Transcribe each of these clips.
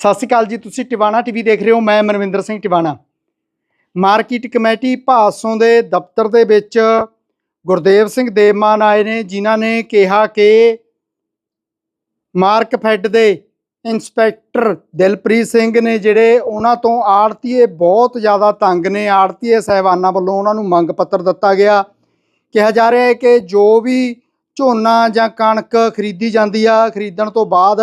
ਸਤਿ ਸ਼੍ਰੀ ਅਕਾਲ ਜੀ, ਤੁਸੀਂ ਟਿਵਾਣਾ ਟੀਵੀ ਦੇਖ ਰਹੇ ਹੋ, ਮੈਂ ਮਨਵਿੰਦਰ ਸਿੰਘ ਟਿਵਾਣਾ। ਮਾਰਕੀਟ ਕਮੇਟੀ ਭਾਸੋਂ ਦੇ ਦਫ਼ਤਰ ਦੇ ਵਿੱਚ ਗੁਰਦੇਵ ਸਿੰਘ ਦੇਵਮਾਨ ਆਏ ਨੇ, ਜਿਨ੍ਹਾਂ ਨੇ ਕਿਹਾ ਕਿ ਮਾਰਕ ਫੈਡ ਦੇ ਇੰਸਪੈਕਟਰ ਦਿਲਪ੍ਰੀਤ ਸਿੰਘ ਨੇ ਜਿਹੜੇ ਉਹਨਾਂ ਤੋਂ ਆੜਤੀਏ ਬਹੁਤ ਜ਼ਿਆਦਾ ਤੰਗ ਨੇ, ਆੜਤੀਏ ਸਹਿਬਾਨਾਂ ਵੱਲੋਂ ਉਹਨਾਂ ਨੂੰ ਮੰਗ ਪੱਤਰ ਦਿੱਤਾ ਗਿਆ। ਕਿਹਾ ਜਾ ਰਿਹਾ ਹੈ ਕਿ ਜੋ ਵੀ ਝੋਨਾ ਜਾਂ ਕਣਕ ਖਰੀਦੀ ਜਾਂਦੀ ਆ, ਖਰੀਦਣ ਤੋਂ ਬਾਅਦ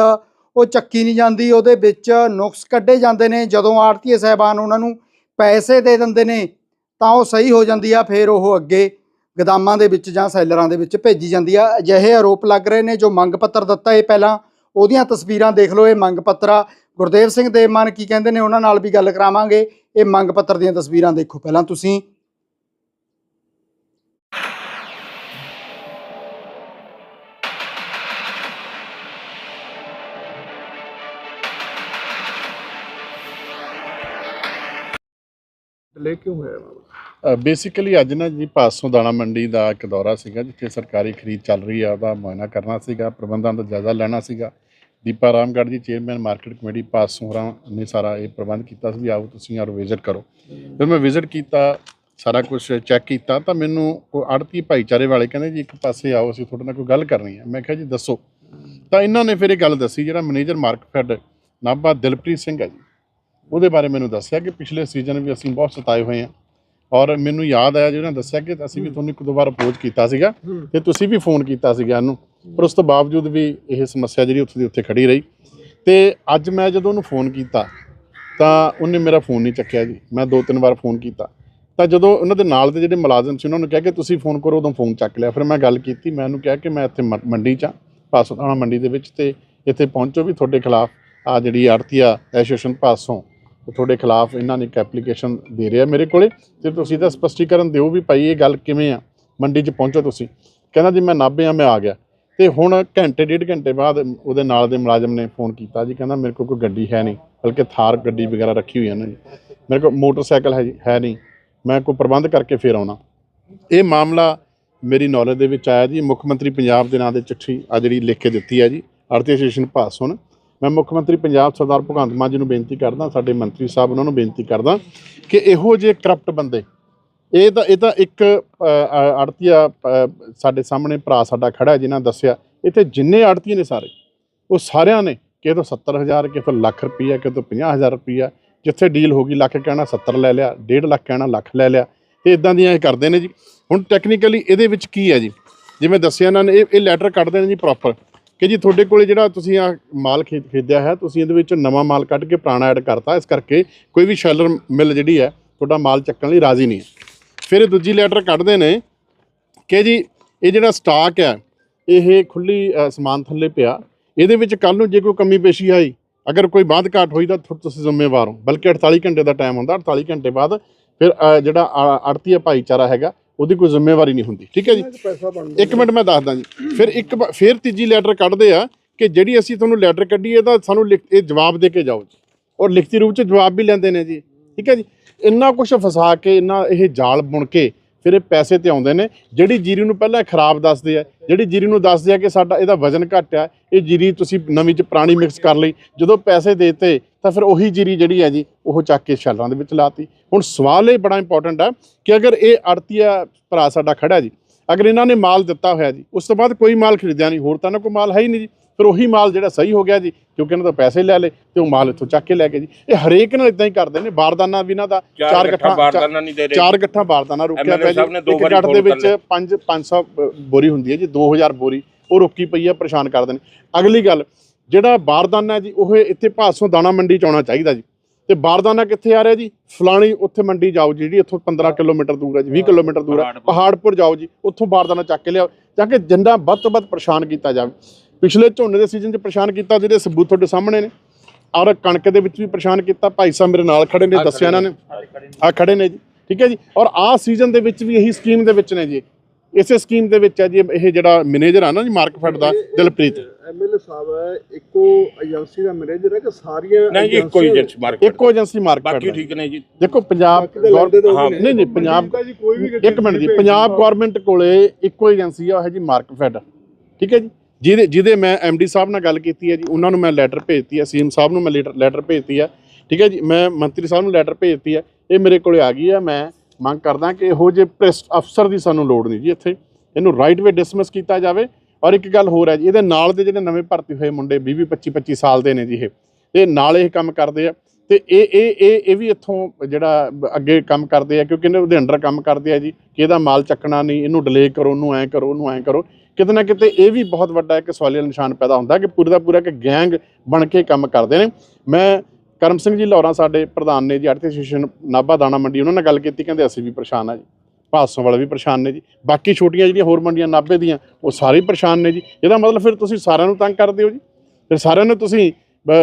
ਉਹ ਚੱਕੀ ਨਹੀਂ ਜਾਂਦੀ, ਉਹਦੇ ਵਿੱਚ ਨੁਕਸ ਕੱਢੇ ਜਾਂਦੇ ਨੇ। ਜਦੋਂ ਆੜਤੀਏ ਸਹਿਬਾਨ ਉਹਨਾਂ ਨੂੰ ਪੈਸੇ ਦੇ ਦਿੰਦੇ ਨੇ, ਤਾਂ ਉਹ ਸਹੀ ਹੋ ਜਾਂਦੀ ਆ, ਫਿਰ ਉਹ ਅੱਗੇ ਗਦਾਮਾਂ ਦੇ ਵਿੱਚ ਜਾਂ ਸੈਲਰਾਂ ਦੇ ਵਿੱਚ ਭੇਜੀ ਜਾਂਦੀ ਆ। ਅਜਿਹੇ ਆਰੋਪ ਲੱਗ ਰਹੇ ਨੇ ਜੋ ਮੰਗ ਪੱਤਰ ਦਿੱਤਾ ਇਹ ਪਹਿਲਾਂ। ਉਹਦੀਆਂ ਤਸਵੀਰਾਂ ਦੇਖ ਲਓ, ਇਹ ਮੰਗ ਪੱਤਰ ਆ। ਗੁਰਦੇਵ ਸਿੰਘ ਦੇਵਮਾਨ ਕੀ ਕਹਿੰਦੇ ਨੇ, ਉਹਨਾਂ ਨਾਲ ਵੀ ਗੱਲ ਕਰਾਵਾਂਗੇ। ਇਹ ਮੰਗ ਪੱਤਰ ਦੀਆਂ ਤਸਵੀਰਾਂ ਦੇਖੋ ਪਹਿਲਾਂ ਤੁਸੀਂ। ਡਿਲੇ ਕਿਉਂ ਹੋਇਆ ਬੇਸਿਕਲੀ ਅੱਜ ਨਾ ਜੀ ਪਾਸੋਂ ਦਾਣਾ ਮੰਡੀ ਦਾ ਇੱਕ ਦੌਰਾ ਸੀਗਾ, ਜਿੱਥੇ ਸਰਕਾਰੀ ਖਰੀਦ ਚੱਲ ਰਹੀ ਆ, ਉਹਦਾ ਮੁਆਇਨਾ ਕਰਨਾ ਸੀਗਾ, ਪ੍ਰਬੰਧਾਂ ਦਾ ਜਾਇਜ਼ਾ ਲੈਣਾ ਸੀਗਾ। ਦੀਪਾ ਰਾਮਗੜ੍ਹ ਜੀ ਚੇਅਰਮੈਨ ਮਾਰਕੀਟ ਕਮੇਟੀ ਪਾਸੋਂ ਹੋਰਾਂ ਨੇ ਸਾਰਾ ਇਹ ਪ੍ਰਬੰਧ ਕੀਤਾ ਸੀ ਵੀ ਆਓ ਤੁਸੀਂ ਯਾਰ ਵਿਜ਼ਿਟ ਕਰੋ। ਫਿਰ ਮੈਂ ਵਿਜ਼ਿਟ ਕੀਤਾ, ਸਾਰਾ ਕੁਝ ਚੈੱਕ ਕੀਤਾ, ਤਾਂ ਮੈਨੂੰ ਉਹ ਆੜਤੀ ਭਾਈਚਾਰੇ ਵਾਲੇ ਕਹਿੰਦੇ ਜੀ ਇੱਕ ਪਾਸੇ ਆਓ, ਅਸੀਂ ਤੁਹਾਡੇ ਨਾਲ ਕੋਈ ਗੱਲ ਕਰਨੀ ਹੈ ਮੈਂ ਕਿਹਾ ਜੀ ਦੱਸੋ। ਤਾਂ ਇਹਨਾਂ ਨੇ ਫਿਰ ਇਹ ਗੱਲ ਦੱਸੀ, ਜਿਹੜਾ ਮੈਨੇਜਰ ਮਾਰਕਫੈਡ ਨਾਭਾ ਦਿਲਪ੍ਰੀਤ ਸਿੰਘ ਹੈ ਜੀ ਉਹਦੇ ਬਾਰੇ ਮੈਨੂੰ ਦੱਸਿਆ ਕਿ ਪਿਛਲੇ ਸੀਜ਼ਨ ਵੀ ਅਸੀਂ ਬਹੁਤ ਸਤਾਏ ਹੋਏ ਹਾਂ। ਔਰ ਮੈਨੂੰ ਯਾਦ ਆਇਆ ਜਿਹਨਾਂ ਦੱਸਿਆ ਕਿ ਅਸੀਂ ਵੀ ਤੁਹਾਨੂੰ ਇੱਕ ਦੋ ਵਾਰ ਅਪਰੋਚ ਕੀਤਾ ਸੀਗਾ ਤੇ ਤੁਸੀਂ ਵੀ ਫੋਨ ਕੀਤਾ ਸੀਗਾ ਇਹਨੂੰ। ਪਰ ਉਸ ਤੋਂ ਬਾਵਜੂਦ ਵੀ ਇਹ ਸਮੱਸਿਆ ਜਿਹੜੀ ਉੱਥੇ ਦੀ ਉੱਥੇ ਖੜੀ ਰਹੀ। ਤੇ ਅੱਜ ਮੈਂ ਜਦੋਂ ਉਹਨੂੰ ਫੋਨ ਕੀਤਾ ਤਾਂ ਉਹਨੇ ਮੇਰਾ ਫੋਨ ਨਹੀਂ ਚੱਕਿਆ ਜੀ। ਮੈਂ ਦੋ ਤਿੰਨ ਵਾਰ ਫੋਨ ਕੀਤਾ। ਤਾਂ ਜਦੋਂ ਉਹਨਾਂ ਦੇ ਨਾਲ ਦੇ ਜਿਹੜੇ ਮੁਲਾਜ਼ਮ ਸੀ ਉਹਨਾਂ ਨੂੰ ਕਿਹਾ ਕਿ ਤੁਸੀਂ ਫੋਨ ਕਰੋ ਉਦੋਂ ਫੋਨ ਚੱਕ ਲਿਆ। ਫਿਰ ਮੈਂ ਗੱਲ ਕੀਤੀ ਮੈਂ ਉਹਨੂੰ ਕਿਹਾ ਕਿ ਮੈਂ ਇੱਥੇ ਮੰਡੀ 'ਚ ਹਾਂ ਪਾਸੋਂ ਮੰਡੀ ਦੇ ਵਿੱਚ ਤੇ ਇੱਥੇ ਪਹੁੰਚੋ ਵੀ ਤੁਹਾਡੇ ਖਿਲਾਫ ਆ ਜਿਹੜੀ ਆੜਤੀਆ ਐਸੋਸੀਏਸ਼ਨ ਪਾਸੋਂ ਤੁਹਾਡੇ ਖਿਲਾਫ ਇਹਨਾਂ ਨੇ ਇੱਕ ਐਪਲੀਕੇਸ਼ਨ ਦੇ ਰਿਹਾ ਮੇਰੇ ਕੋਲੇ ਤੇ ਤੁਸੀਂ ਤਾਂ ਸਪਸ਼ਟੀਕਰਨ ਦਿਓ ਵੀ ਭਾਈ ਇਹ ਗੱਲ ਕਿਵੇਂ ਆ, ਮੰਡੀ 'ਚ ਪਹੁੰਚੋ ਤੁਸੀਂ। ਕਹਿੰਦਾ ਜੀ ਮੈਂ ਨਾਭੇ ਆ ਮੈਂ ਆ ਗਿਆ। ਤੇ ਹੁਣ ਘੰਟੇ, ਡੇਢ ਘੰਟੇ ਬਾਅਦ ਉਹਦੇ ਨਾਲ ਦੇ ਮੁਲਾਜ਼ਮ ਨੇ ਫੋਨ ਕੀਤਾ ਜੀ, ਕਹਿੰਦਾ ਮੇਰੇ ਕੋਲ ਕੋਈ ਗੱਡੀ ਹੈ ਨਹੀਂ, ਬਲਕਿ ਥਾਰ ਗੱਡੀ ਵਗੈਰਾ ਰੱਖੀ ਹੋਈ ਹੈ ਨਾ ਜੀ। ਮੇਰੇ ਕੋਲ ਮੋਟਰਸਾਈਕਲ ਹੈ ਜੀ, ਹੈ ਨਹੀਂ, ਮੈਂ ਕੋਈ ਪ੍ਰਬੰਧ ਕਰਕੇ ਫੇਰ ਆਉਣਾ। ਇਹ ਮਾਮਲਾ ਮੇਰੀ ਨੌਲੇਜ ਦੇ ਵਿੱਚ ਆਇਆ ਜੀ, ਮੁੱਖ ਮੰਤਰੀ ਪੰਜਾਬ ਦੇ ਨਾਂ ਦੇ ਚਿੱਠੀ ਆ ਜਿਹੜੀ ਲਿਖ ਕੇ ਦਿੱਤੀ ਹੈ ਜੀ ਆੜਤੀ ਐਸੋਸੀਏਸ਼ਨ ਪਾਸੋਂ ਮੈਂ ਮੁੱਖ ਮੰਤਰੀ ਪੰਜਾਬ ਸਰਦਾਰ ਭਗਵੰਤ ਮਾਨ ਜੀ ਨੂੰ ਬੇਨਤੀ ਕਰਦਾ, ਸਾਡੇ ਮੰਤਰੀ ਸਾਹਿਬ ਉਹਨਾਂ ਨੂੰ ਬੇਨਤੀ ਕਰਦਾ ਕਿ ਇਹੋ ਜਿਹੇ ਕਰਪਟ ਬੰਦੇ, ਇਹ ਤਾਂ ਇਹ ਤਾਂ ਇੱਕ ਆੜਤੀਆ ਸਾਡੇ ਸਾਹਮਣੇ ਭਰਾ ਸਾਡਾ ਖੜਾ ਹੈ ਜਿਨ੍ਹਾਂ ਦੱਸਿਆ, ਇੱਥੇ ਜਿੰਨੇ ਆੜਤੀਏ ਨੇ ਸਾਰੇ, ਉਹ ਸਾਰਿਆਂ ਨੇ ਕਿਸੇ ਤੋਂ 70000 ਕਿਸੇ ਤੋਂ ਲੱਖ ਰੁਪਈਆ ਕਿਸੇ ਤੋਂ 50000 ਰੁਪਈਆ, ਜਿੱਥੇ ਡੀਲ ਹੋ ਗਈ ਲੱਖ ਕਹਿਣਾ 70 ਲੈ ਲਿਆ 1.5 ਲੱਖ ਕਹਿਣਾ ਲੱਖ ਲੈ ਲਿਆ, ਤੇ ਇਦਾਂ ਦੀਆਂ ਇਹ ਕਰਦੇ ਨੇ ਜੀ। ਹੁਣ ਟੈਕਨੀਕਲੀ ਇਹਦੇ ਵਿੱਚ ਕੀ ਹੈ ਜੀ? ਜਿਵੇਂ ਦੱਸਿਆ ਇਹਨਾਂ ਨੇ, ਇਹ ਇਹ ਲੈਟਰ ਕੱਢਦੇ ਨੇ ਜੀ ਪ੍ਰੋਪਰ ਕਿ ਜੀ ਤੁਹਾਡੇ ਕੋਲੇ ਜਿਹੜਾ ਤੁਸੀਂ ਆ ਮਾਲ ਖਰੀਦ ਖਰੀਦਿਆ ਹੈ ਤੁਸੀਂ ਇਹਦੇ ਵਿੱਚ ਨਵਾਂ ਮਾਲ ਕੱਢ ਕੇ ਪੁਰਾਣਾ ਐਡ ਕਰਤਾ ਇਸ ਕਰਕੇ ਕੋਈ ਵੀ ਸ਼ੈਲਰ ਮਿਲ ਜਿਹੜੀ ਹੈ ਤੁਹਾਡਾ ਮਾਲ ਚੱਕਣ ਲਈ ਰਾਜ਼ੀ ਨਹੀਂ ਹੈ। ਫਿਰ ਇਹ ਦੂਜੀ ਲੈਟਰ ਕੱਢਦੇ ਨੇ ਕਿ ਜੀ ਇਹ ਜਿਹੜਾ ਸਟਾਕ ਹੈ ਇਹ ਖੁੱਲੀ ਸਮਾਨ ਥੱਲੇ ਪਿਆ। ਇਹਦੇ ਵਿੱਚ ਕੱਲ ਨੂੰ ਜੇ ਕੋਈ ਕਮੀ ਪੇਸ਼ੀ ਆਈ ਅਗਰ ਕੋਈ ਬਾਅਦ ਘਾਟ ਹੋਈ ਤਾਂ ਤੁਸੀਂ ਜ਼ਿੰਮੇਵਾਰ ਹੋ। ਬਲਕਿ 48 ਘੰਟੇ ਦਾ ਟਾਈਮ ਹੁੰਦਾ 48 ਘੰਟੇ ਬਾਅਦ ਫਿਰ ਅ, ਜਿਹੜਾ ਆੜਤੀਆ ਭਾਈਚਾਰਾ ਹੈਗਾ ਉਹਦੀ ਕੋਈ ਜ਼ਿੰਮੇਵਾਰੀ ਨਹੀਂ ਹੁੰਦੀ। ਠੀਕ ਹੈ ਜੀ? ਇੱਕ ਮਿੰਟ ਮੈਂ ਦੱਸਦਾ ਜੀ। ਫਿਰ ਇੱਕ ਫਿਰ ਤੀਜੀ ਲੈਟਰ ਕੱਢਦੇ ਆ ਕਿ ਜਿਹੜੀ ਅਸੀਂ ਤੁਹਾਨੂੰ ਲੈਟਰ ਕੱਢੀ ਇਹਦਾ ਸਾਨੂੰ ਲਿਖ ਇਹ ਜਵਾਬ ਦੇ ਕੇ ਜਾਓ ਜੀ। ਔਰ ਲਿਖਤੀ ਰੂਪ ਚ ਜਵਾਬ ਵੀ ਲੈਂਦੇ ਨੇ ਜੀ। ਠੀਕ ਹੈ ਜੀ? ਇੰਨਾ ਕੁਝ ਫਸਾ ਕੇ ਇੰਨਾ ਇਹ ਜਾਲ ਬੁਣ ਕੇ ਫਿਰ ਇਹ ਪੈਸੇ ਤੇ ਆਉਂਦੇ ਨੇ। ਜਿਹੜੀ ਜੀਰੀ ਨੂੰ ਪਹਿਲਾਂ ਖਰਾਬ ਦੱਸਦੇ ਆ, ਜਿਹੜੀ ਜੀਰੀ ਨੂੰ ਦੱਸਦੇ ਆ ਕਿ ਸਾਡਾ ਇਹਦਾ ਵਜ਼ਨ ਘੱਟ ਆ, ਇਹ ਜੀਰੀ ਤੁਸੀਂ ਨਵੀਂ ਚ ਪੁਰਾਣੀ ਮਿਕਸ ਕਰ ਲਈ। ਜਦੋਂ ਪੈਸੇ ਦੇਤੇ, ਤਾਂ ਫਿਰ ਉਹੀ ਜੀਰੀ ਜਿਹੜੀ ਹੈ ਜੀ, ਉਹ ਚੱਕ ਕੇ ਸ਼ੈਲਰਾਂ ਦੇ ਵਿੱਚ ਲਾਤੀ। ਹੁਣ ਸਵਾਲ ਇਹ ਬੜਾ ਇੰਪੋਰਟੈਂਟ ਹੈ ਕਿ ਅਗਰ ਇਹ ਆੜਤੀਆ ਭਰਾ ਸਾਡਾ ਖੜਾ ਜੀ, ਅਗਰ ਇਹਨਾਂ ਨੇ ਮਾਲ ਦਿੱਤਾ ਹੋਇਆ ਜੀ, ਉਸ ਤੋਂ ਬਾਅਦ ਕੋਈ ਮਾਲ ਖਰੀਦਿਆ ਨਹੀਂ, ਹੋਰ ਤਾਂ ਨਾ ਕੋਈ ਮਾਲ ਹੈ ਹੀ ਨਹੀਂ ਜੀ। ਫਿਰ ਉਹੀ ਮਾਲ ਜਿਹੜਾ ਸਹੀ ਹੋ ਗਿਆ ਜੀ ਕਿਉਂਕਿ ਇਹਨਾਂ ਤੋਂ ਪੈਸੇ ਲੈ ਲਏ ਤੇ ਉਹ ਮਾਲ ਇੱਥੋਂ ਚੱਕ ਕੇ ਲੈ ਗਏ ਜੀ। ਇਹ ਹਰੇਕ ਨਾਲ ਇਦਾਂ ਹੀ ਕਰਦੇ ਨੇ ਬਾਰਦਾਨਾ ਵੀ ਇਹਨਾਂ ਦਾ ਚਾਰ ਗੱਠਾ ਬਾਰਦਾਨਾ ਨਹੀਂ ਦੇ ਰਹੇ ਚਾਰ ਗੱਠਾ ਬਾਰਦਾਨਾ ਰੁਕਿਆ ਪਿਆ ਜੀ। ਇੱਕ ਗੱਠ ਦੇ ਵਿੱਚ ਕਰ 5 500 ਬੋਰੀ ਹੁੰਦੀ ਹੈ ਜੀ 2000 ਬੋਰੀ ਉਹ ਰੁਕੀ ਪਈ ਹੈ ਪਰੇਸ਼ਾਨ ਕਰਦੇ ਨੇ। ਅਗਲੀ ਗੱਲ ਜਿਹੜਾ ਬਾਰਦਾਨਾ ਜੀ ਉਹ ਇੱਥੇ ਭਾਸੋਂ ਦਾਣਾ ਮੰਡੀ ਚ ਆਉਣਾ ਚਾਹੀਦਾ ਜੀ। ਤੇ ਬਾਰਦਾਨਾ ਕਿੱਥੇ ਆ ਰਿਹਾ ਜੀ? ਫਲਾਣੀ ਉੱਥੇ ਮੰਡੀ ਜਾਓ ਜੀ, ਜਿਹੜੀ ਇੱਥੋਂ 15 ਕਿਲੋਮੀਟਰ ਦੂਰ ਹੈ ਜੀ 20 ਕਿਲੋਮੀਟਰ ਦੂਰ ਹੈ। ਪਹਾੜਪੁਰ ਜਾਓ ਜੀ ਉੱਥੋਂ ਬਾਰਦਾਨਾ ਚੱਕ ਕੇ ਲਿਆਓ ਤਾਂ ਕਿ ਜਿੰਨਾ ਵੱਧ ਤੋਂ ਵੱਧ ਪਰੇਸ਼ਾਨ ਕੀਤਾ ਜਾਵੇ। ਪਿਛਲੇ ਝੋਨੇ ਦੇ ਸੀਜ਼ਨ 'ਚ ਪਰੇਸ਼ਾਨ ਕੀਤਾ ਜਿਹੜੇ ਸਬੂਤ ਤੁਹਾਡੇ ਸਾਹਮਣੇ ਨੇ। ਔਰ ਕਣਕ ਦੇ ਵਿੱਚ ਵੀ ਪਰੇਸ਼ਾਨ ਕੀਤਾ। ਭਾਈ ਸਾਹਿਬ ਮੇਰੇ ਨਾਲ ਖੜੇ ਨੇ ਦੱਸਿਆ ਇਹਨਾਂ ਨੇ। ਆ ਖੜੇ ਨੇ। ਜੀ। ਠੀਕ ਹੈ ਜੀ। ਔਰ ਆ ਸੀਜ਼ਨ ਦੇ ਵਿੱਚ ਵੀ ਇਹੀ ਸਕੀਮ ਦੇ ਵਿੱਚ ਨੇ ਜੀ। ਇਸੇ ਸਕੀਮ ਦੇ ਵਿੱਚ ਹੈ ਜੀ ਇਹ ਜਿਹੜਾ ਮੈਨੇਜਰ ਆ ਨਾ ਜੀ ਮਾਰਕਫੈਡ ਦਾ ਦਿਲਪ੍ਰੀਤ। ਐਮਐਲਏ ਸਾਹਿਬ ਹੈ ਇੱਕੋ ਏਜੰਸੀ ਦਾ ਮੈਨੇਜਰ ਹੈ ਕਿ ਸਾਰੀਆਂ ਨਹੀਂ ਜੀ ਕੋਈ ਏਜੰਟ ਮਾਰਕੀਟ ਇੱਕੋ ਏਜੰਸੀ ਮਾਰਕਫੈਡ ਬਾਕੀ ਠੀਕ ਨੇ ਜੀ। ਦੇਖੋ ਪੰਜਾਬ। ਨਹੀਂ ਨਹੀਂ ਪੰਜਾਬ ਤਾਂ ਜੀ ਕੋਈ ਵੀ ਗੱਡੀ ਇੱਕ ਮਿੰਟ ਜੀ ਪੰਜਾਬ। ਗਵਰਨਮੈਂਟ ਕੋਲੇ ਇੱਕੋ ਏਜੰਸੀ ਆ ਉਹ ਹੈ ਜੀ ਮਾਰਕਫੈਡ ਠੀਕ ਹੈ ਜੀ। ਜਿਹਦੇ ਜਿਹਦੇ ਮੈਂ ਐਮਡੀ ਸਾਹਿਬ ਨਾਲ ਗੱਲ ਕੀਤੀ ਹੈ ਜੀ, ਉਹਨਾਂ ਨੂੰ ਮੈਂ ਲੈਟਰ ਭੇਜਤੀ ਹੈ, ਸੀਐਮ ਸਾਹਿਬ ਨੂੰ ਮੈਂ ਲੈਟਰ ਭੇਜਤੀ ਹੈ, ਠੀਕ ਹੈ ਜੀ, ਮੈਂ ਮੰਤਰੀ ਸਾਹਿਬ ਨੂੰ ਲੈਟਰ ਭੇਜਤੀ ਹੈ, ਇਹ ਮੇਰੇ ਕੋਲੇ ਆ ਗਈ ਹੈ, ਮੈਂ ਮੰਗ ਕਰਦਾ ਕਿ ਇਹੋ ਜਿਹੇ ਪ੍ਰੈਸ ਅਫਸਰ ਦੀ ਸਾਨੂੰ ਲੋੜ ਨਹੀਂ ਜੀ ਇੱਥੇ, ਇਹਨੂੰ ਰਾਈਟ ਵੇ ਡਿਸਮਿਸ ਕੀਤਾ ਜਾਵੇ, ਔਰ ਇੱਕ ਗੱਲ ਹੋਰ ਹੈ ਜੀ, ਇਹਦੇ ਨਾਲ ਦੇ ਜਿਹੜੇ ਨਵੇਂ ਭਰਤੀ ਹੋਏ ਮੁੰਡੇ 20 25 25 ਸਾਲ ਦੇ ਨੇ ਜੀ ਇਹ ਇਹ ਨਾਲ ਇਹ ਕੰਮ ਕਰਦੇ ਆ, ਤੇ ਇਹ ਇਹ ਇਹ ਇਹ ਵੀ ਇੱਥੋਂ ਜਿਹੜਾ ਅੱਗੇ ਕੰਮ ਕਰਦੇ ਆ, ਕਿਉਂਕਿ ਇਹਦੇ ਅੰਡਰ ਕੰਮ ਕਰਦੇ ਆ ਜੀ, ਕਿ ਇਹਦਾ ਮਾਲ ਚੱਕਣਾ ਨਹੀਂ, ਇਹਨੂੰ ਡਿਲੇ ਕਰੋ, ਉਹਨੂੰ ਐਂ ਕਰੋ, ਉਹਨੂੰ ਐਂ ਕਰੋ ਕਿਤੇ ਨਾ ਕਿਤੇ ਇਹ ਵੀ ਬਹੁਤ ਵੱਡਾ ਇੱਕ ਸਵਾਲੀਆ ਨਿਸ਼ਾਨ ਪੈਦਾ ਹੁੰਦਾ ਕਿ ਪੂਰੇ ਦਾ ਪੂਰਾ ਇੱਕ ਗੈਂਗ ਬਣ ਕੇ ਕੰਮ ਕਰਦੇ ਨੇ। ਮੈਂ ਕਰਮ ਸਿੰਘ ਜੀ ਲਾਹੌਰਾਂ ਸਾਡੇ ਪ੍ਰਧਾਨ ਨੇ ਜੀ ਆੜਤੀ ਐਸੋਸੀਏਸ਼ਨ ਨਾਭਾ ਦਾਣਾ ਮੰਡੀ ਉਹਨਾਂ ਨਾਲ ਗੱਲ ਕੀਤੀ ਕਹਿੰਦੇ ਅਸੀਂ ਵੀ ਪਰੇਸ਼ਾਨ ਆ ਜੀ। ਭਾਸੋਂ ਵਾਲੇ ਵੀ ਪਰੇਸ਼ਾਨ ਨੇ ਜੀ। ਬਾਕੀ ਛੋਟੀਆਂ ਜਿਹੜੀਆਂ ਹੋਰ ਮੰਡੀਆਂ ਨਾਭੇ ਦੀਆਂ ਉਹ ਸਾਰੇ ਪਰੇਸ਼ਾਨ ਨੇ ਜੀ। ਇਹਦਾ ਮਤਲਬ ਫਿਰ ਤੁਸੀਂ ਸਾਰਿਆਂ ਨੂੰ ਤੰਗ ਕਰਦੇ ਹੋ ਜੀ? ਫਿਰ ਸਾਰਿਆਂ ਨੂੰ ਤੁਸੀਂ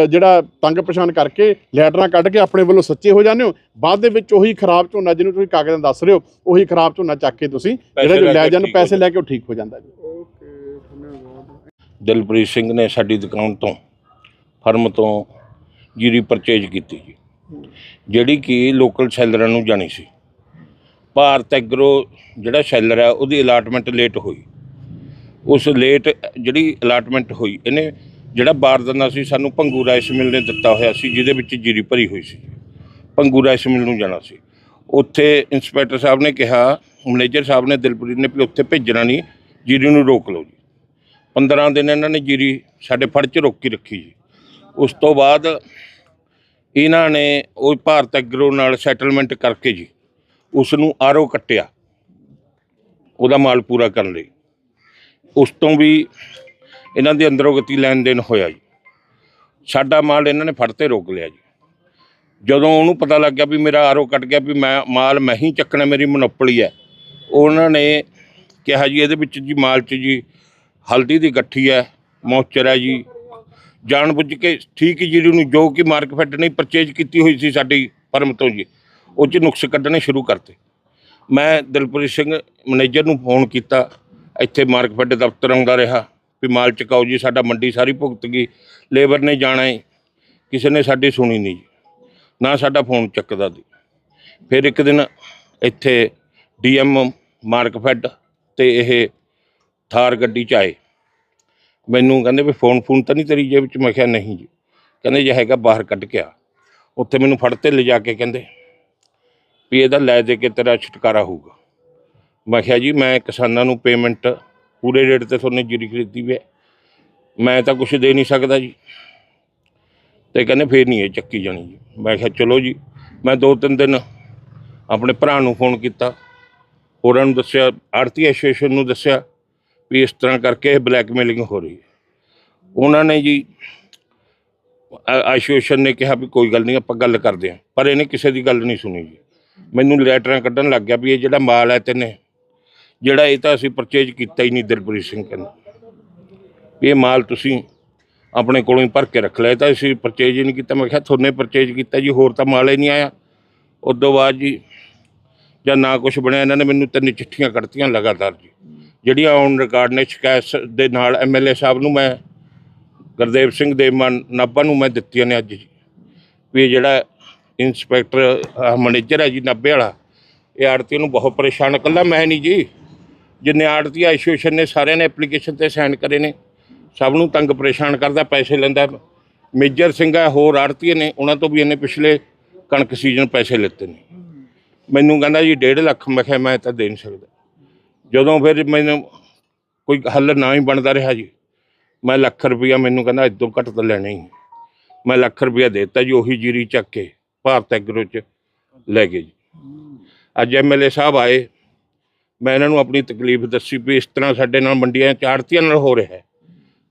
ਜਿਹੜਾ ਤੰਗ ਪਰੇਸ਼ਾਨ ਕਰਕੇ ਲੈਟਰਾਂ ਕੱਢ ਕੇ ਆਪਣੇ ਵੱਲੋਂ ਸੱਚੇ ਹੋ ਜਾਂਦੇ ਹੋ? ਬਾਅਦ ਦੇ ਵਿੱਚ ਉਹੀ ਖਰਾਬ ਝੋਨਾ ਜਿਹਨੂੰ ਤੁਸੀਂ ਕਾਗਜ਼ਾਂ ਦੱਸ ਰਹੇ ਹੋ ਉਹੀ ਖਰਾਬ ਝੋਨਾ ਚੱਕ ਕੇ ਤੁਸੀਂ ਜਿਹੜਾ ਲੈ ਹੋ ਪੈਸੇ ਲੈ ਕੇ ਉਹ ਠੀਕ ਹੋ ਜਾਂਦਾ ਜੀ। ਦਿਲਪ੍ਰੀਤ ਸਿੰਘ ਨੇ ਸਾਡੀ ਦੁਕਾਨ ਤੋਂ ਫਰਮ ਤੋਂ ਜੀਰੀ ਪਰਚੇਜ ਕੀਤੀ ਜੀ। ਜਿਹੜੀ ਕਿ ਲੋਕਲ ਸੈਲਰਾਂ ਨੂੰ ਜਾਣੀ ਸੀ। ਭਾਰਤ ਐਗਰੋ ਜਿਹੜਾ ਸੈਲਰ ਹੈ, ਉਹਦੀ ਅਲਾਟਮੈਂਟ ਲੇਟ ਹੋਈ। ਉਸ ਲੇਟ ਜਿਹੜੀ ਅਲਾਟਮੈਂਟ ਹੋਈ, ਇਹਨੇ ਜਿਹੜਾ ਬਾਰਦਾਨਾ ਸੀ, ਸਾਨੂੰ ਭੰਗੂ ਰਾਈਸ ਮਿਲ ਨੇ ਦਿੱਤਾ ਹੋਇਆ ਸੀ, ਜਿਹਦੇ ਵਿੱਚ ਜੀਰੀ ਭਰੀ ਹੋਈ ਸੀ। ਭੰਗੂ ਰਾਈਸ ਮਿਲ ਨੂੰ ਜਾਣਾ ਸੀ। ਉੱਥੇ ਇੰਸਪੈਕਟਰ ਸਾਹਿਬ ਨੇ ਕਿਹਾ ਮੈਨੇਜਰ ਸਾਹਿਬ ਨੇ ਦਿਲਪ੍ਰੀਤ ਨੇ ਵੀ ਉੱਥੇ ਭੇਜਣਾ ਨਹੀਂ, ਜੀਰੀ ਨੂੰ ਰੋਕ ਲਓ ਜੀ। 15 ਦਿਨ ਇਹਨਾਂ ਨੇ ਜੀਰੀ ਸਾਡੇ ਫੜ 'ਚ ਰੋਕੀ ਰੱਖੀ ਜੀ। ਉਸ ਤੋਂ ਬਾਅਦ ਇਹਨਾਂ ਨੇ ਉਹ ਭਾਰਤ ਐਗਰੋ ਨਾਲ ਸੈਟਲਮੈਂਟ ਕਰਕੇ ਜੀ ਉਸ ਨੂੰ ਆਰੋ ਕੱਟਿਆ, ਉਹਦਾ ਮਾਲ ਪੂਰਾ ਕਰਨ ਲਈ। ਉਸ ਤੋਂ ਵੀ ਇਹਨਾਂ ਦੇ ਅੰਦਰੋਂ ਗਤੀ ਲੈਣ ਦੇਣ ਹੋਇਆ ਜੀ। ਸਾਡਾ ਮਾਲ ਇਹਨਾਂ ਨੇ ਫੜ ਤੇ ਰੋਕ ਲਿਆ ਜੀ। ਜਦੋਂ ਉਹਨੂੰ ਪਤਾ ਲੱਗ ਗਿਆ ਵੀ ਮੇਰਾ ਆਰੋ ਕੱਟ ਗਿਆ ਵੀ ਮੈਂ ਮਾਲ ਮੈਂ ਹੀ ਚੱਕਣਾ, ਮੇਰੀ ਮਨੋਪਲੀ ਹੈ। ਉਹਨਾਂ ਨੇ ਕਿਹਾ ਜੀ, ਇਹਦੇ ਵਿੱਚ ਜੀ ਮਾਲ 'ਚ ਜੀ ਹਲਦੀ ਦੀ ਗੱਠੀ ਹੈ ਮੌਚਰ ਹੈ ਜੀ। ਜਾਣ ਬੁੱਝ ਕੇ ਠੀਕ ਹੀ ਜਿਹੜੀ ਨੂੰ ਜੋ ਕਿ ਮਾਰਕਫੈਟ ਨਹੀਂ ਪਰਚੇਜ ਕੀਤੀ ਹੋਈ ਸੀ ਸਾਡੀ ਫਰਮ ਤੋਂ ਜੀ, ਉਹ 'ਚ ਨੁਕਸ ਕੱਢਣੇ ਸ਼ੁਰੂ ਕਰਤੇ। ਮੈਂ ਦਿਲਪ੍ਰੀਤ ਸਿੰਘ, ਮੈਨੇਜਰ ਨੂੰ ਫੋਨ ਕੀਤਾ, ਇੱਥੇ ਮਾਰਕਫੈਟ ਦਫ਼ਤਰ ਆਉਂਦਾ ਰਿਹਾ, ਵੀ ਮਾਲ ਚਕਾਓ ਜੀ, ਸਾਡਾ ਮੰਡੀ ਸਾਰੀ ਭੁਗਤ ਗਈ, ਲੇਬਰ ਨੇ ਜਾਣਾ ਹੈ ਕਿਸੇ ਨੇ ਸਾਡੀ ਸੁਣੀ ਨਹੀਂ ਜੀ, ਨਾ ਸਾਡਾ ਫੋਨ ਚੱਕਦਾ ਸੀ। ਫਿਰ ਇੱਕ ਦਿਨ ਇੱਥੇ ਡੀਐਮ ਮਾਰਕਫੈਡ ਤੇ ਇਹ ਥਾਰ ਗੱਡੀ ਚ ਆਏ। ਮੈਨੂੰ ਕਹਿੰਦੇ ਵੀ ਫੋਨ ਫੋਨ ਤਾਂ ਨਹੀਂ ਤੇਰੀ ਜੇਬ ਚ? ਮੈਂ ਕਿਹਾ ਨਹੀਂ ਜੀ। ਕਹਿੰਦੇ ਜੇ ਹੈਗਾ ਬਾਹਰ ਕੱਢ ਕੇ ਆ। ਉੱਥੇ ਮੈਨੂੰ ਫੜ ਤੇ ਲਿਜਾ ਕੇ ਕਹਿੰਦੇ ਵੀ ਇਹਦਾ ਲੈ ਦੇ ਕੇ ਤੇਰਾ ਛੁਟਕਾਰਾ ਹੋਊਗਾ। ਮੈਂ ਕਿਹਾ ਜੀ, ਮੈਂ ਕਿਸਾਨਾਂ ਨੂੰ ਪੇਮੈਂਟ ਪੂਰੇ ਰੇਟ ਤੇ ਤੁਹਾਨੂੰ ਜੀਰੀ ਖਰੀਦੀ ਵੀ ਹੈ। ਮੈਂ ਤਾਂ ਕੁਝ ਦੇ ਨਹੀਂ ਸਕਦਾ ਜੀ। ਤੇ ਕਹਿੰਦੇ ਫੇਰ ਨਹੀਂ ਇਹ ਚੱਕੀ ਜਾਣੀ ਜੀ। ਮੈਂ ਕਿਹਾ ਚਲੋ ਜੀ, ਮੈਂ ਦੋ ਤਿੰਨ ਦਿਨ ਆਪਣੇ ਭਰਾ ਨੂੰ ਫੋਨ ਕੀਤਾ। ਹੋਰਾਂ ਨੂੰ ਦੱਸਿਆ ਆਰਤੀ ਐਸੋਸੀਏਸ਼ਨ ਨੂੰ ਦੱਸਿਆ। ਵੀ ਇਸ ਤਰ੍ਹਾਂ ਕਰਕੇ ਇਹ ਬਲੈਕਮੇਲਿੰਗ ਹੋ ਰਹੀ ਹੈ। ਉਹਨਾਂ ਨੇ ਜੀ ਐਸੋਸੀਏਸ਼ਨ ਨੇ ਕਿਹਾ ਵੀ ਕੋਈ ਗੱਲ ਨਹੀਂ, ਆਪਾਂ ਗੱਲ ਕਰਦੇ ਹਾਂ। ਪਰ ਇਹਨੇ ਕਿਸੇ ਦੀ ਗੱਲ ਨਹੀਂ ਸੁਣੀ ਜੀ। ਮੈਨੂੰ ਲੈਟਰਾਂ ਕੱਢਣ ਲੱਗ ਗਿਆ ਵੀ ਇਹ ਜਿਹੜਾ ਮਾਲ ਹੈ ਤੈਨੇ, ਜਿਹੜਾ ਇਹ ਤਾਂ ਅਸੀਂ ਪਰਚੇਜ ਕੀਤਾ ਹੀ ਨਹੀਂ ਦਿਲਪ੍ਰੀਤ ਸਿੰਘ ਕਹਿੰਦਾ। ਵੀ ਇਹ ਮਾਲ ਤੁਸੀਂ ਆਪਣੇ ਕੋਲੋਂ ਹੀ ਭਰ ਕੇ ਰੱਖ ਲਿਆ ਤਾਂ ਅਸੀਂ ਪਰਚੇਜ ਹੀ ਨਹੀਂ ਕੀਤਾ। ਮੈਂ ਕਿਹਾ ਤੁਹਾਨੇ ਪਰਚੇਜ ਕੀਤਾ ਜੀ, ਹੋਰ ਤਾਂ ਮਾਲ ਹੀ ਨਹੀਂ ਆਇਆ। ਉਸ ਤੋਂ ਬਾਅਦ ਜੀ, ਜਾਂ ਨਾ ਕੁਝ ਬਣਿਆ, ਇਹਨਾਂ ਨੇ ਮੈਨੂੰ ਤਿੰਨ ਚਿੱਠੀਆਂ ਕੱਢਤੀਆਂ ਲਗਾਤਾਰ ਜੀ। ਜਿਹੜੀਆਂ ਔਨ ਰਿਕਾਰਡ ਨੇ, ਸ਼ਿਕਾਇਤ ਦੇ ਨਾਲ ਐਮਐਲਏ ਸਾਹਿਬ ਨੂੰ ਮੈਂ, ਗੁਰਦੇਵ ਸਿੰਘ ਦੇਵਮਨ ਨਾਭਾ ਨੂੰ ਮੈਂ ਦਿੱਤੀਆਂ ਨੇ ਅੱਜ ਵੀ ਇਹ ਜਿਹੜਾ ਇੰਸਪੈਕਟਰ ਮੈਨੇਜਰ ਹੈ ਜੀ ਨਾਭੇ ਵਾਲਾ, ਇਹ ਆੜਤੀ ਨੂੰ ਬਹੁਤ ਪਰੇਸ਼ਾਨ ਇਕੱਲਾ ਮੈਂ ਨਹੀਂ ਜੀ। ਜਿੰਨੇ ਆੜਤੀ ਐਸੋਸੀਏਸ਼ਨ ਨੇ, ਸਾਰਿਆਂ ਨੇ ਐਪਲੀਕੇਸ਼ਨ ਤੇ ਸਾਈਨ ਕਰੇ ਨੇ। ਸਭ ਨੂੰ ਤੰਗ ਪਰੇਸ਼ਾਨ ਕਰਦਾ, ਪੈਸੇ ਲੈਂਦਾ। ਮੇਜਰ ਸਿੰਘ ਹੈ, ਹੋਰ ਆੜਤੀ ਨੇ, ਉਹਨਾਂ ਤੋਂ ਵੀ ਇਹਨੇ ਪਿਛਲੇ ਕਣਕ ਸੀਜ਼ਨ ਪੈਸੇ ਲਿੱਤੇ ਨੇ। ਮੈਨੂੰ ਕਹਿੰਦਾ ਜੀ 1.5 ਲੱਖ। ਮੈਂ ਕਿਹਾ, ਮੈਂ ਤਾਂ ਦੇ ਨਹੀਂ ਸਕਦਾ। ਜਦੋਂ ਫਿਰ ਮੈਨੂੰ ਕੋਈ ਹੱਲ ਨਾ ਹੀ ਬਣਦਾ ਰਿਹਾ ਜੀ, ਮੈਂ ਲੱਖ ਰੁਪਈਆ ਮੈਨੂੰ ਕਹਿੰਦਾ ਇਦੋਂ ਘੱਟ ਤਾਂ ਲੈਣਾ ਹੀ। ਮੈਂ ਲੱਖ ਰੁਪਈਆ ਦੇਤਾ ਜੀ, ਉਹੀ ਜੀਰੀ ਚੱਕ ਕੇ ਭਾਰਤ ਐਗਰੋ ਚ ਲੈ ਗਏ ਜੀ। ਅੱਜ ਐਮਐਲਏ ਸਾਹਿਬ ਆਏ, ਮੈਂ ਇਹਨਾਂ ਨੂੰ ਆਪਣੀ ਤਕਲੀਫ ਦੱਸੀ ਵੀ ਇਸ ਤਰ੍ਹਾਂ ਸਾਡੇ ਨਾਲ ਮੰਡੀਆਂ ਚਾੜਤੀਆਂ ਨਾਲ ਹੋ ਰਿਹਾ ਹੈ।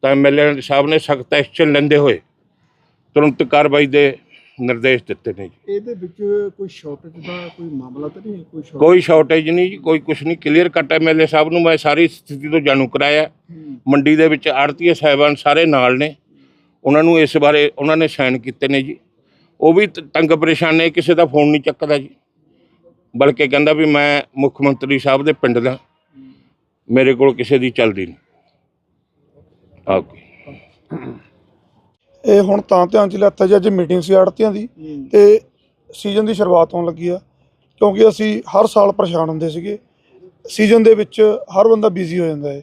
ਤਾਂ ਐਮਐਲਏ ਸਾਹਿਬ ਨੇ ਸਖਤ ਐਕਸ਼ਨ ਲੈਂਦੇ ਹੋਏ ਤੁਰੰਤ ਕਾਰਵਾਈ ਦੇ ਨਿਰਦੇਸ਼ ਦਿੱਤੇ ਨੇ ਜੀ। ਇਹਦੇ ਵਿੱਚ ਕੋਈ ਸ਼ਾਰਟੇਜ ਦਾ ਕੋਈ ਮਾਮਲਾ ਤਾਂ ਨਹੀਂ ਹੈ? ਕੋਈ shortage? ਕੋਈ ਸ਼ਾਰਟੇਜ ਨਹੀਂ ਜੀ ਕੋਈ ਕੁਝ ਨਹੀਂ। ਕਲੀਅਰ ਕੱਟ ਐਮਐਲਏ ਸਾਹਿਬ ਨੂੰ ਮੈਂ ਸਾਰੀ ਸਥਿਤੀ ਤੋਂ ਜਾਣੂ ਕਰਾਇਆ। ਹੂੰ। ਮੰਡੀ ਦੇ ਵਿੱਚ ਆੜਤੀਏ ਸਾਹਿਬਾਨ ਸਾਰੇ ਨਾਲ ਨੇ। ਉਹਨਾਂ ਨੂੰ ਇਸ ਬਾਰੇ ਉਹਨਾਂ ਨੇ ਸਾਈਨ ਕੀਤੇ ਨੇ ਜੀ। ਉਹ ਵੀ ਤ- ਤੰਗ ਪਰੇਸ਼ਾਨ ਨੇ ਕਿਸੇ ਦਾ ਫੋਨ ਨਹੀਂ ਚੱਕਦਾ ਜੀ। ਬਲਕਿ ਕਹਿੰਦਾ ਵੀ ਮੈਂ ਮੁੱਖ ਮੰਤਰੀ ਸਾਹਿਬ ਦੇ ਪਿੰਡ ਦਾ। ਮੇਰੇ ਕੋਲ ਕਿਸੇ ਦੀ ਚੱਲਦੀ ਨਹੀਂ। ਓਕੇ ਇਹ ਹੁਣ ਤਾਂ ਧਿਆਨ ਚ ਲਿਆਤਾ ਜੀ ਅੱਜ ਮੀਟਿੰਗ ਸੀ ਆੜਤੀਆਂ ਦੀ। ਤੇ ਸੀਜ਼ਨ ਦੀ ਸ਼ੁਰੂਆਤ ਹੋਣ ਲੱਗੀ ਆ ਕਿਉਂਕਿ ਅਸੀਂ ਹਰ ਸਾਲ ਪਰੇਸ਼ਾਨ ਹੁੰਦੇ ਸੀਗੇ। ਸੀਜ਼ਨ ਦੇ ਵਿੱਚ ਹਰ ਬੰਦਾ ਬਿਜ਼ੀ ਹੋ ਜਾਂਦਾ ਹੈ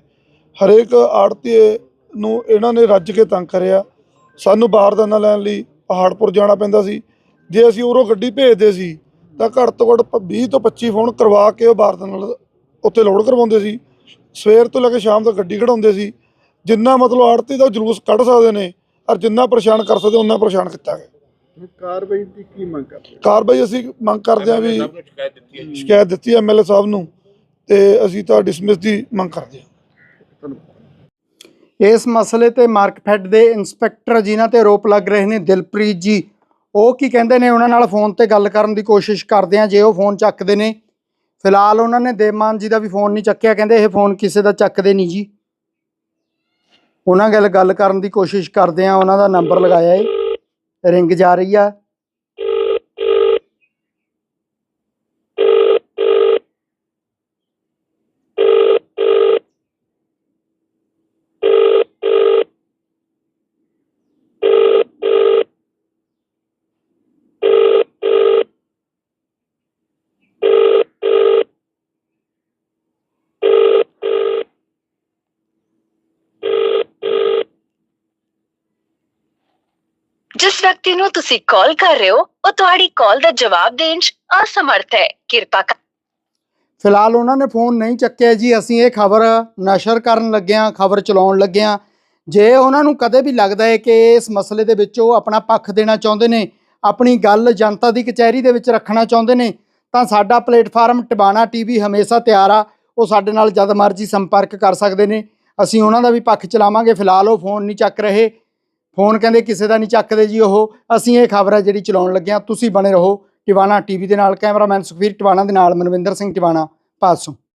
ਹਰੇਕ ਆੜਤੀਏ ਨੂੰ ਇਹਨਾਂ ਨੇ ਰੱਜ ਕੇ ਤੰਗ ਕਰਿਆ। ਸਾਨੂੰ ਬਾਰਦਾਨਾ ਲੈਣ ਲਈ ਪਹਾੜਪੁਰ ਜਾਣਾ ਪੈਂਦਾ ਸੀ। ਜੇ ਅਸੀਂ ਉਰੋਂ ਗੱਡੀ ਭੇਜਦੇ ਸੀ ਤਾਂ ਘੱਟ ਤੋਂ ਘੱਟ ਪ- 20 ਤੋਂ 25 ਫੋਨ ਕਰਵਾ ਕੇ ਉਹ ਬਾਰਦਾਨਾ ਨਾਲ ਉੱਥੇ ਲੋਡ ਕਰਵਾਉਂਦੇ ਸੀ। ਸਵੇਰ ਤੋਂ ਲੈ ਕੇ ਸ਼ਾਮ ਤੱਕ ਗੱਡੀ ਕਢਾਉਂਦੇ ਸੀ। ਜਿੰਨਾ ਮਤਲਬ ਆੜਤੀ ਦਾ ਜਲੂਸ ਕੱਢ ਸਕਦੇ ਨੇ ਔਰ ਜਿੰਨਾ ਪਰੇਸ਼ਾਨ ਕਰ ਸਕਦੇ ਉਹਨਾਂ ਪਰੇਸ਼ਾਨ ਕੀਤਾ ਗਿਆ। ਕਾਰਵਾਈ ਦੀ ਕੀ ਮੰਗ ਕਰਦੇ? ਕਾਰਵਾਈ ਅਸੀਂ ਮੰਗ ਕਰਦੇ ਹਾਂ ਵੀ ਸ਼ਿਕਾਇਤ ਦਿੱਤੀ ਹੈ ਜੀ। ਸ਼ਿਕਾਇਤ ਦਿੱਤੀ ਐਮਐਲਏ ਸਾਹਿਬ ਨੂੰ ਤੇ ਅਸੀਂ ਤਾਂ ਡਿਸਮਿਸ ਦੀ ਮੰਗ ਕਰਦੇ ਹਾਂ। ਧੰਨਵਾਦ। ਇਸ ਮਸਲੇ ਤੇ ਮਾਰਕਫੈਡ ਦੇ ਇੰਸਪੈਕਟਰ ਜਿਨ੍ਹਾਂ ਤੇ ਆਰੋਪ ਲੱਗ ਰਹੇ ਨੇ ਦਿਲਪ੍ਰੀਤ ਜੀ ਉਹ ਕੀ ਕਹਿੰਦੇ ਨੇ? ਉਹਨਾਂ ਨਾਲ ਫੋਨ ਤੇ ਗੱਲ ਕਰਨ ਦੀ ਕੋਸ਼ਿਸ਼ ਕਰਦੇ ਆ ਜੇ ਉਹ ਫੋਨ ਚੱਕਦੇ ਨੇ। ਫਿਲਹਾਲ ਉਹਨਾਂ ਨੇ ਦੇਵਮਾਨ ਜੀ ਦਾ ਵੀ ਫੋਨ ਨਹੀਂ ਚੱਕਿਆ ਕਹਿੰਦੇ ਇਹ ਫੋਨ ਕਿਸੇ ਦਾ ਚੱਕਦੇ ਨਹੀਂ ਜੀ। ਉਹਨਾਂ ਗੱਲ ਗੱਲ ਕਰਨ ਦੀ ਕੋਸ਼ਿਸ਼ ਕਰਦੇ ਆ ਉਹਨਾਂ ਦਾ ਨੰਬਰ ਲਗਾਇਆ ਏ। ਰਿੰਗ ਜਾ ਰਹੀ ਆ। ਜਿਸ ਵਿਅਕਤੀ ਨੂੰ ਤੁਸੀਂ ਕਾਲ ਕਰ ਰਹੇ ਹੋ, ਉਹ ਤੁਹਾਡੀ ਕਾਲ ਦਾ ਜਵਾਬ ਦੇਣ 'ਚ ਅਸਮਰਥ ਹੈ। ਕਿਰਪਾ ਕਰ ਫਿਲਹਾਲ ਉਹਨਾਂ ਨੇ ਫੋਨ ਨਹੀਂ ਚੱਕਿਆ ਜੀ। ਅਸੀਂ ਇਹ ਖਬਰ ਨਸ਼ਰ ਕਰਨ ਲੱਗੇ ਹਾਂ, ਖਬਰ ਚਲਾਉਣ ਲੱਗੇ ਹਾਂ। ਜੇ ਉਹਨਾਂ ਨੂੰ ਕਦੇ ਵੀ ਲੱਗਦਾ ਹੈ ਕਿ ਇਸ ਮਸਲੇ ਦੇ ਵਿੱਚ ਉਹ ਆਪਣਾ ਪੱਖ ਦੇਣਾ ਚਾਹੁੰਦੇ ਨੇ, ਆਪਣੀ ਗੱਲ ਜਨਤਾ ਦੀ ਕਚਹਿਰੀ ਦੇ ਵਿੱਚ ਰੱਖਣਾ ਚਾਹੁੰਦੇ ਨੇ, ਤਾਂ ਸਾਡਾ ਪਲੇਟਫਾਰਮ ਟਿਵਾਣਾ ਟੀਵੀ ਹਮੇਸ਼ਾ ਤਿਆਰ ਆ। ਉਹ ਸਾਡੇ ਨਾਲ ਜਦ ਮਰਜ਼ੀ ਸੰਪਰਕ ਕਰ ਸਕਦੇ ਨੇ। ਅਸੀਂ ਉਹਨਾਂ ਦਾ ਵੀ ਪੱਖ ਚਲਾਵਾਂਗੇ। ਫਿਲਹਾਲ ਉਹ ਫੋਨ ਨਹੀਂ ਚੱਕ ਰਹੇ। ਫੋਨ ਕਹਿੰਦੇ ਕਿਸੇ ਦਾ ਨਹੀਂ ਚੱਕਦੇ ਜੀ ਉਹ। ਅਸੀਂ ਇਹ ਖਬਰ ਹੈ ਜਿਹੜੀ ਚਲਾਉਣ ਲੱਗੇ ਹਾਂ ਤੁਸੀਂ ਬਣੇ ਰਹੋ ਟਿਵਾਣਾ ਟੀਵੀ ਦੇ ਨਾਲ। ਕੈਮਰਾਮੈਨ ਸੁਖਵੀਰ ਟਿਵਾਣਾ ਦੇ ਨਾਲ ਮਨਵਿੰਦਰ ਸਿੰਘ ਟਿਵਾਣਾ, ਪਾਸੋਂ।